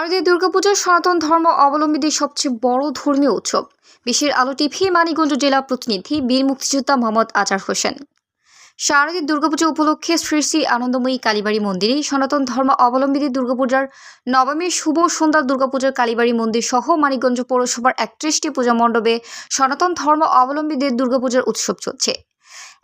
শারদীয় দুর্গাপূজা সনাতন ধর্ম অবলম্বীদের সবচেয়ে বড় ধর্মীয় উৎসব। বিশ্বের আলো টিভি, মানিকগঞ্জ জেলা প্রতিনিধি বীর মুক্তিযোদ্ধা মোহাম্মদ আজার হোসেন। শারদীয় দুর্গাপূজা উপলক্ষে শ্রী শ্রী আনন্দময়ী কালীবাড়ি মন্দিরে সনাতন ধর্ম অবলম্বীদের দুর্গাপূজার নবমীর শুভ সন্ধ্যা দুর্গাপূজার কালীবাড়ি মন্দির সহ মানিকগঞ্জ পৌরসভার একত্রিশটি পূজা মণ্ডপে সনাতন ধর্ম অবলম্বীদের দুর্গাপূজার উৎসব চলছে।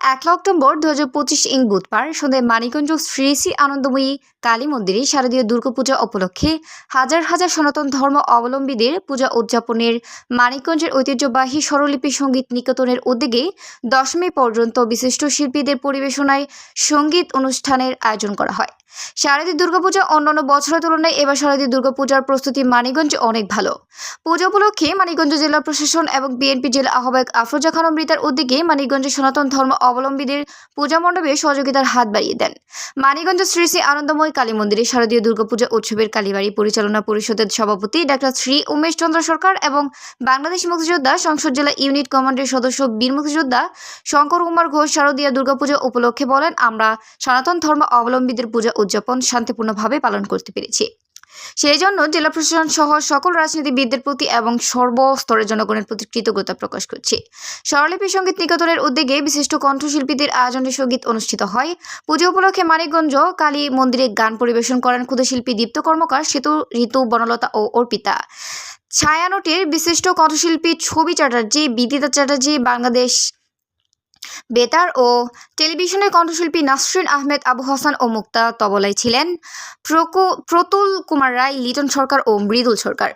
একলা অক্টোবর দু হাজার পঁচিশ ইং বুধবার সন্ধ্যায় মানিকগঞ্জ শ্রী শ্রী আনন্দময়ী কালী মন্দিরে শারদীয় দুর্গাপূজা উপলক্ষে হাজার হাজার সনাতন ধর্ম অবলম্বীদের পূজা উদযাপনের মানিকগঞ্জের ঐতিহ্যবাহী স্বরলিপি সংগীত নিকেতনের উদ্যোগে দশমী পর্যন্ত বিশিষ্ট শিল্পীদের পরিবেশনায় সংগীত অনুষ্ঠানের আয়োজন করা হয়। শারদীয় দুর্গাপূজা অন্যান্য বছরের তুলনায় এবার শারদীয় দুর্গাপূজার প্রস্তুতি মানিকগঞ্জ অনেক ভালো। পূজা উপলক্ষে মানিকগঞ্জ জেলা প্রশাসন এবং বিএনপি জেলা আহ্বায়ক আফরোজা খানম রিতার উদ্যোগে মানিকগঞ্জের সনাতন ধর্ম অবলম্বীদের পূজা মণ্ডপে সহযোগিতার হাত বাড়িয়ে দেন। মানিকগঞ্জ শ্রী শ্রী আনন্দময় কালী মন্দিরে শারদীয় দুর্গাপূজা উৎসবের কালীবাড়ি পরিচালনা পরিষদের সভাপতি ডাক্তার শ্রী উমেশ চন্দ্র সরকার এবং বাংলাদেশ মুক্তিযোদ্ধা সংসদ জেলা ইউনিট কমান্ডের সদস্য বীর মুক্তিযোদ্ধা শঙ্কর কুমার ঘোষ শারদীয় দুর্গাপূজা উপলক্ষে বলেন, আমরা সনাতন ধর্ম অবলম্বীদের পূজা উদযাপন শান্তিপূর্ণভাবে পালন করতে পেরেছি। সেই জন্য জেলা প্রশাসন সহ সকল রাজনীতিবিদদের প্রতি এবং সর্বস্তরের জনগণের প্রতি কৃতজ্ঞতা প্রকাশ করছি। স্বরলিপি সংগীত নিকেতনের উদ্যোগে বিশিষ্ট কণ্ঠশিল্পীদের আয়োজনে সংগীত অনুষ্ঠিত হয়। পুজো উপলক্ষে মানিকগঞ্জ কালী মন্দিরে গান পরিবেশন করেন ক্ষুদশিল্পী দীপ্ত কর্মকার, সেতু ঋতু বনলতা ও অর্পিতা। ছায়ানটের বিশিষ্ট কণ্ঠশিল্পী ছবি চ্যাটার্জি, বিদিতা চ্যাটার্জি, বাংলাদেশ বেতার ও টেলিভিশনের কণ্ঠশিল্পী নাসরিন আহমেদ আবু হাসান ও মুক্তা তবলায় ছিলেন প্রকো প্রতুল কুমার রায়, লিটন সরকার ও মৃদুল সরকার।